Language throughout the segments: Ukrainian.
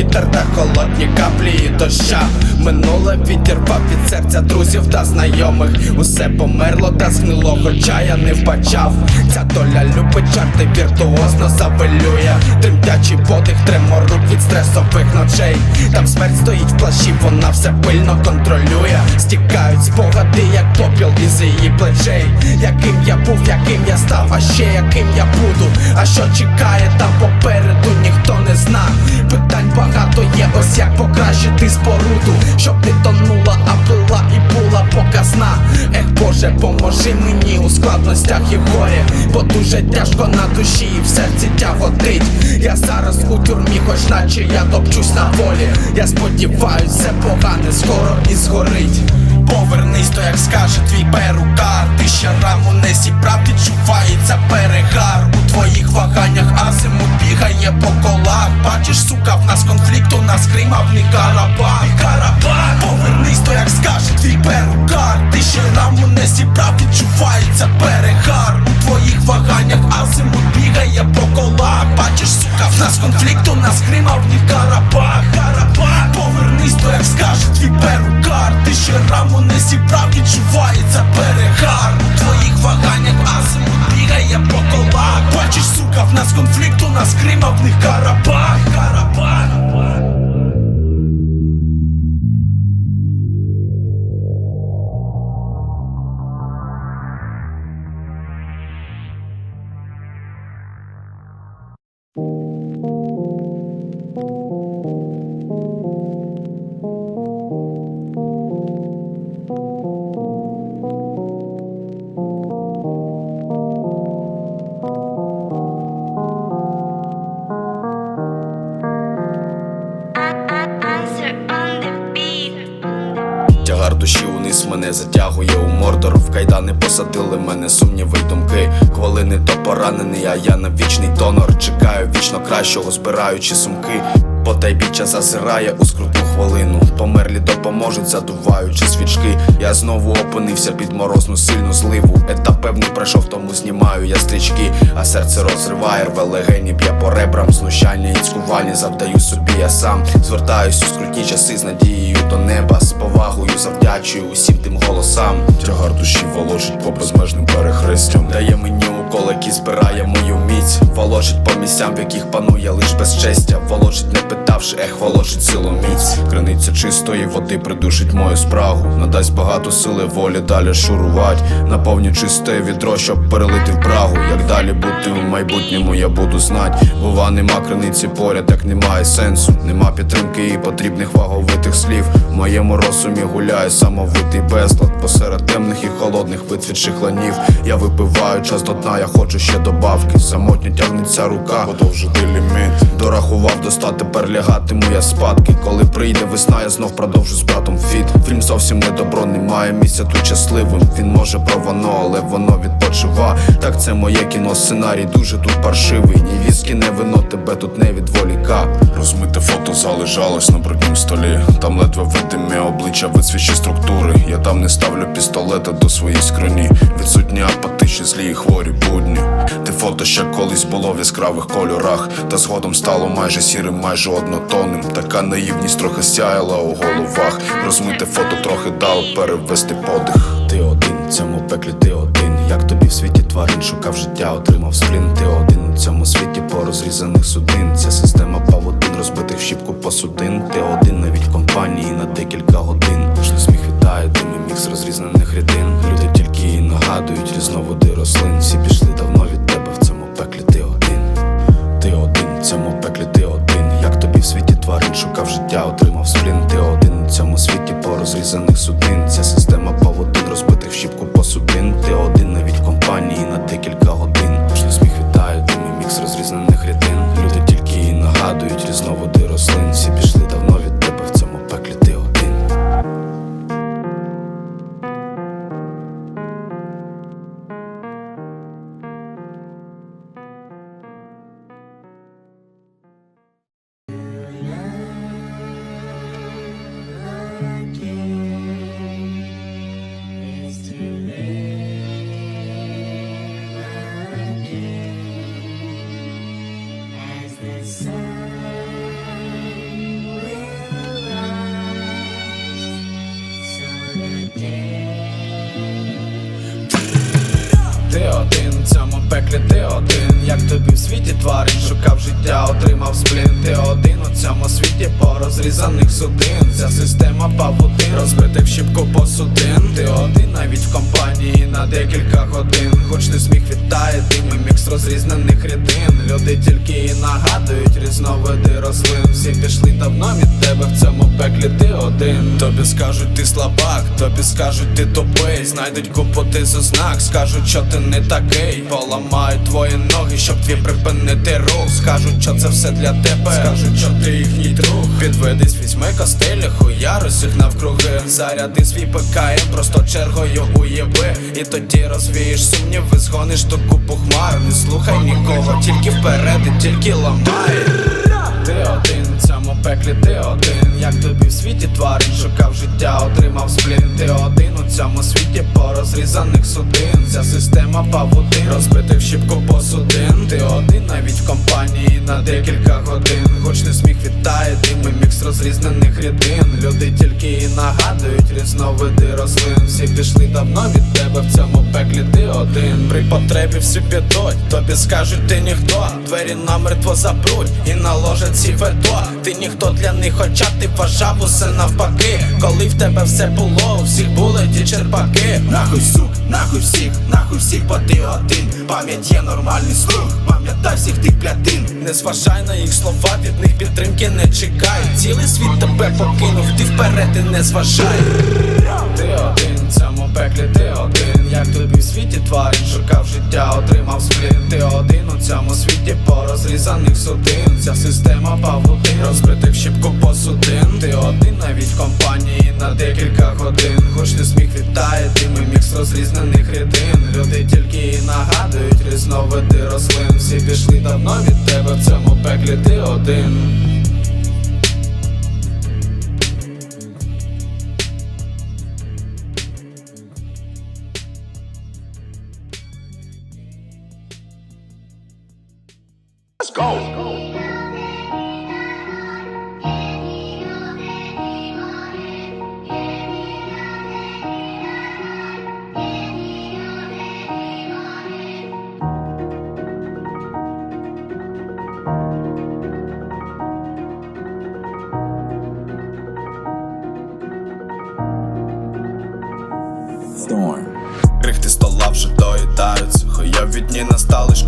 вітер та холодні каплі доща Минуле відірвав від серця друзів та знайомих. Усе померло та згнило, хоча я не вбачав. Ця доля любить жарти віртуозно завалює Тремтячий подих, тремор рук від стресових ночей. Там смерть стоїть в плащі, вона все пильно контролює. Стікають спогади, як попіл із її плечей. Яким я був, яким я став, а ще яким я буду? А що чекає там попереду, ніхто не зна. Питань багато є, ось як покращити споруду Щоб не тонула, а була і була показна. Ех Боже, поможи мені у складностях і горі Бо дуже тяжко на душі і в серці тяготить. Я зараз у тюрмі, хоч наче я топчусь на волі. Я сподіваюсь, все погане скоро і згорить Повернись, то як скаже твій перукар. Ти ще раму не зібрав, відчувається перегар. У твоїх ваганнях азимут бігає по колах. Бачиш, сука, в нас конфлікт, у нас Крим, в них Карабах. Карабах! Повернись, то як скаже твій перукар. Ти ще раму не зібрав, відчувається перегар. У твоїх ваганнях азимут бігає по колах. Бачиш, сука, в нас конфлікт, у нас Крим, в них Карабах То як скаже твій перукар? Ти ще раму не зібрав, відчувається перегар. У твоїх ваганнях азимут бігає по колах. Бачиш, сука, в нас конфлікт, у нас Крима, в них Карабах. Карабах униз затягує у мордор. В кайдани посадили мене сумніви й думки. Хвилини то поранений, а я на вічний донор. Чекаю вічно кращого, збираючи сумки. Потайбіччя зазирає у скрутну хвилину. Померлі допоможуть, задуваючи свічки. Я знову опинився під морозну сильну зливу. Етап певний пройшов, тому знімаю я стрічки. А серце розриває, рве легені, б'є по ребрам. Знущання і цькувальні завдаю собі я сам. Звертаюсь у скрутні часи з надією до неба З повагою завдячую усім тим голосам. Тягар душі волочить по безмежним перехрестям. Дає мені укол, який збирає мою міць. Волочить по місцям, в яких панує лиш безчестя. Волочить, не питавши, ех, волочить силу міць. Криниця чистої води придушить мою спрагу. Надасть багато сили волі далі шурувать. Наповню чисте відро, щоб перелити в брагу Як далі бути в майбутньому, я буду знать. Бува, нема криниці поряд, так немає сенсу. Нема підтримки і потрібних ваговитих слів В моєму розумі гуляє самовитий безлад Посеред темних і холодних вицвітших ланів. Я випиваю час до дна, я хочу ще добавки. Самотньо тягнеться рука, Подовжити ліміт Дорахував доста, тепер лягатиму я спадки. Коли прийде весна, я знов продовжу з братом фіт. Фільм зовсім не добро, немає місця тут щасливим. Він може про воно, але воно відпочива. Так це моє кіно, сценарій дуже тут паршивий. Ні віскі, не вино, тебе тут не відволіка. Розмите фото залежалось на бруднім столі. Там ледве видимі обличчя, висвічі структури. Я там не ставлю пістолета до своїй скроні. Відсутні апатичні, злі і хворі будні. Те фото ще колись було в яскравих кольорах, та згодом стало майже сірим, майже однотонним. Така наївність трохи сяяла у головах. Розмите фото трохи дало перевести подих. Ти один в цьому пеклі, ти один. Як тобі в світі тварин шукав життя, отримав сплін. Ти один у цьому світі по розрізаних судин. Ця система павутин розбитих в щіпку посудин. Ти один навіть компанії на декілька годин. Ж не сміх вітає, дим і мікс розрізнених рідин. Люди тільки і нагадують різновиди рослин. Всі пішли давно від тебе в цьому пеклі, ти один. Ти один в цьому пеклі, ти один. Як тобі в світі тварин шукав життя, отримав сплін. Ти один у цьому світі по розрізаних судин. Ця Ти один в цьому пеклі, ти один, як тобі в світі тварин, шукав життя, отримав сплін. Ти один у цьому світі по розрізаних судин. Ця система павутин, розбитих щіпку посудин. Ти один навіть в компанії на декілька годин. Хоч не сміх вітає, дими мікс розрізнених рідин. Люди тільки і нагадують різновиди рослин. Всі пішли давно від тебе в цьому пеклі, ти один. Тобі скажуть, ти слабак, тобі скажуть, ти тупий. Знайдуть купу ти за знак, скажуть, що ти не такий. Поламають твої ноги, щоб твій припинити рух. Скажуть, що це все для тебе. Скажуть, що ти їхній друг. Підведись, візьми костилі, хуя розсіх навкруги. Заряди свій ПКМ, просто чергою уєби. І тоді розвієш сумніви, згониш до купу хмар. Не слухай нікого, тільки вперед і тільки ламай. Ти один в цьому пеклі, ти один, як тобі в світі тварин, шукав життя, отримав сплін. Ти один у цьому світі по розрізаних судин. Ця система павутин, розбитих в щіпку посудин. Ти один навіть в компанії на декілька годин. Хоч не сміх вітає, дими мікс розрізнених рідин. Люди тільки і нагадують різновиди рослин. Всі пішли давно від тебе в цьому пеклі, ти один. При потребі всі підуть, тобі скажуть, ти ніхто. Двері намертво запруть і наложать ці вето. Ти ніхто для них, хоча ти вважав усе навпаки. Коли в тебе все було, у всіх були ті черпаки. Нахуй сук, нахуй всіх, нахуй всіх, бо ти один. Пам'ять є нормальний слух, пам'ятай всіх тих плятин. Не зважай на їх слова, від них підтримки не чекай. Цілий світ тебе покинув, ти вперед і не зважай. Ти один цьому пеклі, ти один, як тобі в світі тварин, шукав життя, отримав сплін. Ти один у цьому світі по розрізаних судин. Ця система павутин, розбитих в щіпку посудин. Ти один навіть в компанії на декілька годин. Хоч не сміх вітає, дими мікс розрізнених рідин. Люди тільки і нагадують різновиди рослин. Всі пішли давно від тебе в цьому пеклі, ти один.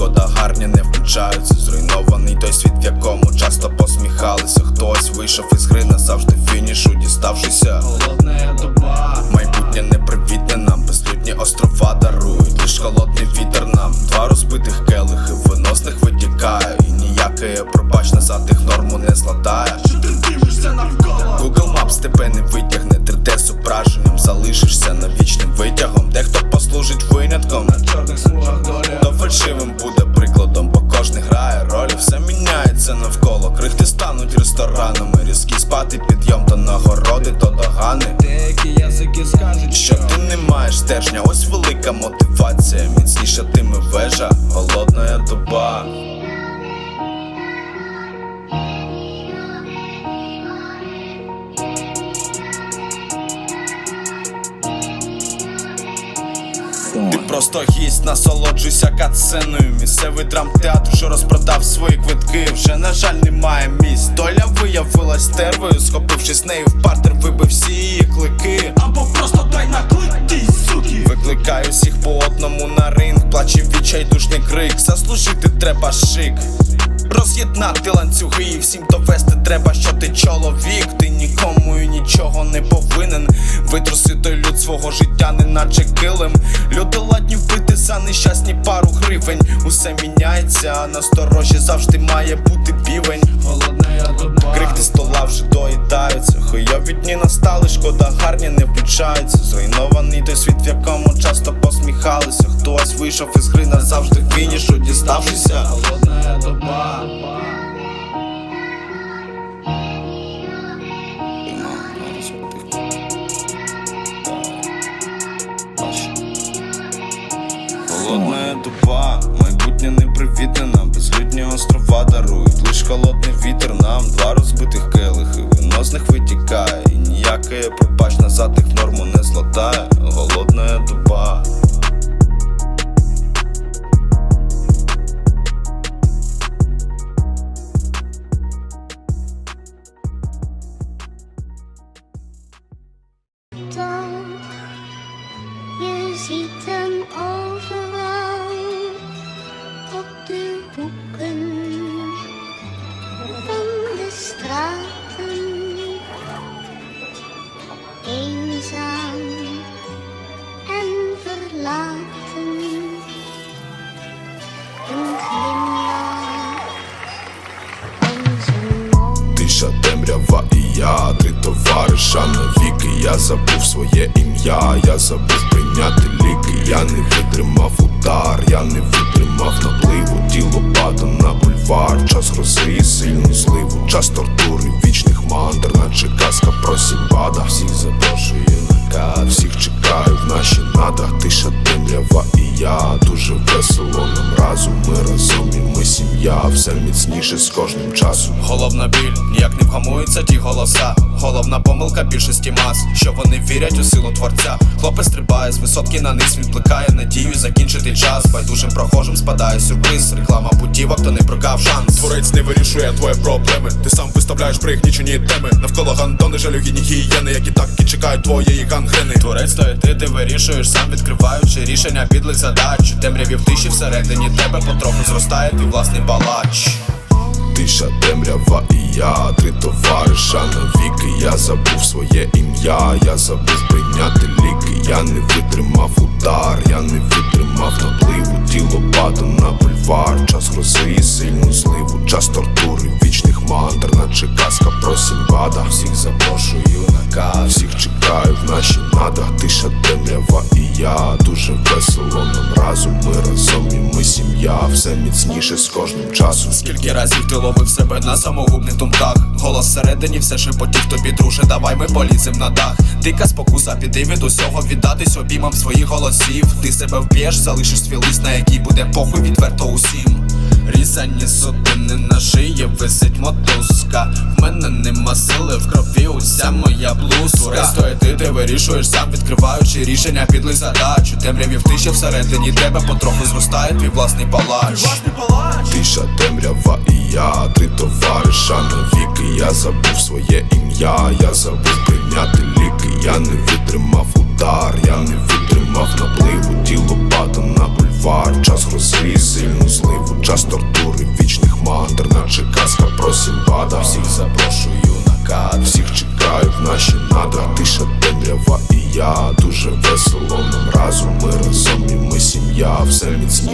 Шкода гарні не включаються. Зруйнований той світ, в якому часто посміхалися. Хтось вийшов із гри назавжди фінішу, діставшися. Не маєш стержня, ось велика мотивація. Міцніша тими вежа, голодна доба. Ти просто гість, насолоджуйся катсценою Місцевий драмтеатр, що розпродав свої квитки. Вже, на жаль, немає місць. Доля виявилась тервою, схопившись нею в партер, вибив всі її клики. Відчайдушний. Заслужити треба шик. Роз'єднати ланцюги і всім довести треба, що ти чоловік. Ти нікому і нічого не повинен. Витруси той люд свого життя, неначе килим. Люди ладні вбити за нещасні пару гривень. Усе міняється, а насторожі завжди має бути півень. Крихти стола вже доїдаються. Хуйові дні настали, шкода гарні не включаються. Зруйнований той світ, в якому часто посміхалися. Вийшов із гри назавжди фінішу, діставшися. Холодна доба. Холодна доба, майбутнє непривітне нам безлюдні острова дарують, лиш холодний вітер нам, два розбитих келихи, вино з них витікає, і ніяке пробач назад їх норму не златає, голодна дуба. Забув своє ім'я, я забув прийняти ліки Я не витримав удар, я не витримав напливу Тіло пада на бульвар, час грози і сильну зливу Час тортури, вічних мандр, наче казка про Сімбада Всіх запрошую на кад, всіх чекаю в наші надрах, Тиша, темрява і я, дуже весело нам разом Ми разом і ми сім'я, все міцніше з кожним часом Головна біль, ніяк не вгамуються ті голоса. Головна помилка більшості мас, що вони вірять у силу творця. Хлопець стрибає з висотки на низ, він плекає надію закінчити час. Байдужим прохожим спадає сюрприз. Реклама путівок, то не прокав шанс. Творець не вирішує твої проблеми. Ти сам виставляєш пригнічені теми. Навколо гандони жалюгідні гієни, які так і чекають твоєї гангрени. Творець то і ти, ти вирішуєш, сам відкриваючи рішення підлих задач. У темряві в тиші всередині тебе потроху зростає твій власний палач. Тиша, темрява і я, три товариша навіки Я забув своє ім'я, я забув прийняти ліки. Я не витримав удар, я не витримав напливу Тіло пада на бульвар, час грози і сильну зливу Час тортури, вічних мандр, наче казка про Сімбада Всіх запрошую на кат, всіх чекаю в наші надах. Тиша, темрява і я, дуже весело нам разом Ми разом і ми сім'я, все міцніше з кожним часом. Скільки разів ти ловив себе на самогубних думках. Голос всередині все шепотів тобі, друже, давай ми полізем на дах. Дика спокуса, піди від усього, віддатись обіймам своїх голосів. Ти себе вб'єш, залишиш свій лист, на який буде похуй відверто усім. Різані сотини на шиї висить мотузка. В мене нема сили, в крові уся моя блузка. То ти, ти вирішуєш сам, відкриваючи рішення підлих задач У темряві в тиші всередині тебе потроху зростає твій власний палач. Тиша, темрява і я, три товариша навіки Я забув своє ім'я, я забув прийняти ліки. Я не витримав удар, я не витримав напливу Тіло пада на бульвар, час грози сильну зливу Час тортури, вічних мандр, наче казка про Сімбада Всіх запрошую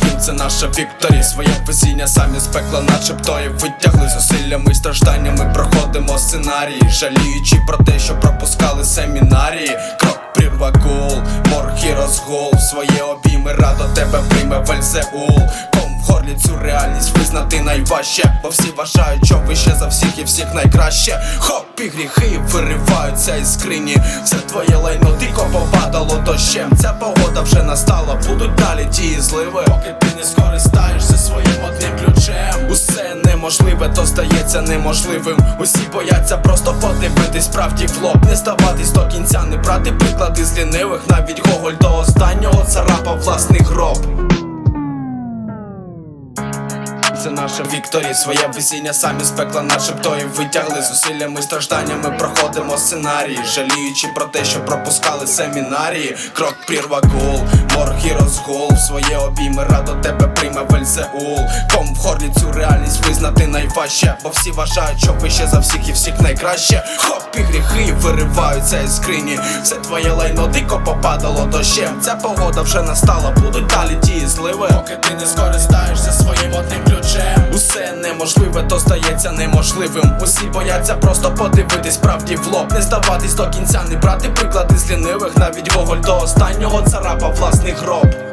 Кін це наша вікторія. Своє везіння самі з пекла начебто і витягли зусиллями і стражданнями проходимо сценарії Жаліючи про те, що пропускали семінарії Крок прірва гул, морг і розгул Своє обійми радо тебе прийме вальзеул. Горлі цю реальність визнати найважче. Бо всі вважають, що вище за всіх і всіх найкраще. Хоп і гріхи вириваються із скрині. Все твоє лайно дико попадало дощем. Ця погода вже настала, будуть далі ті зливи. Поки ти не скористаєшся своїм одним ключем. Усе неможливе, то стається неможливим. Усі бояться просто подивитись правді в лоб Не ставатись до кінця, не брати приклади з лінивих. Навіть Гоголь до останнього царапав власний гроб це наша вікторія. Своє весіння самі з пекла тої витягли зусиллями, стражданнями проходимо сценарії, жаліючи про те, що пропускали семінарії. Крок прірва гул, морг і розгул в своє обійми радо тебе прийме Вельзеул. Ком в горлі цю реальність визнати найважче, бо всі вважають, що вище за всіх і всіх найкраще. Хоп і гріхи вириваються із скрині. Все твоє лайно дико попадало дощем. Ця погода вже настала, будуть далі ті зливи. Поки ти не скористаєшся своїм одним ключем. Усе неможливе, то стається неможливим. Усі бояться просто подивитись правді в лоб. Не здаватись до кінця, не брати приклади з лінивих. Навіть Гоголь до останнього царапав власний гроб.